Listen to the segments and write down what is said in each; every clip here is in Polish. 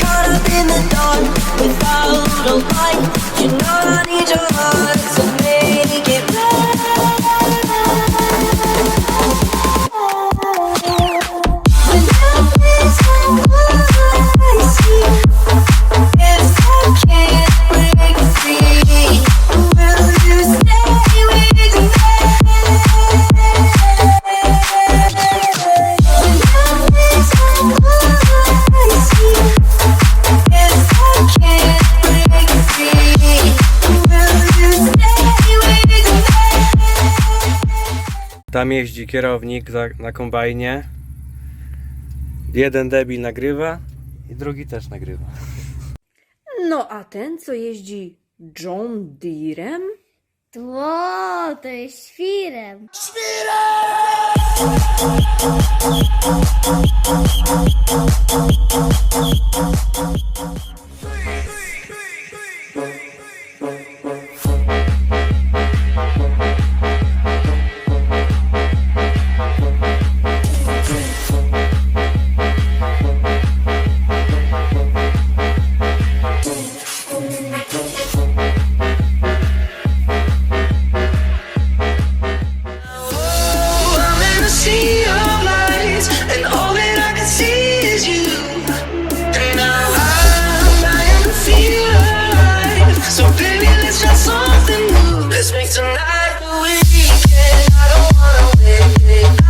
Caught up in the dark without a light. You know I need your heart. Tam jeździ kierownik na kombajnie. Jeden debil nagrywa i drugi też nagrywa. No a ten, co jeździ John Deerem? Tło, to jest świrem. Świrem! Something new. Let's make tonight the weekend. I don't wanna wait.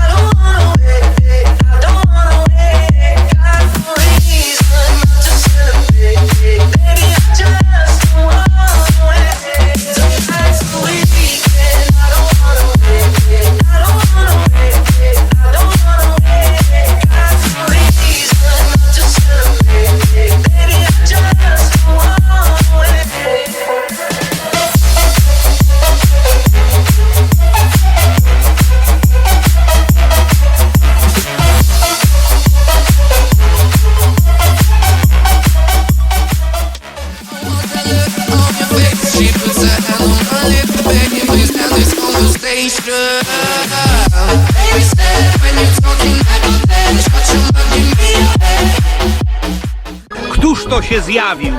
Któż to się zjawił?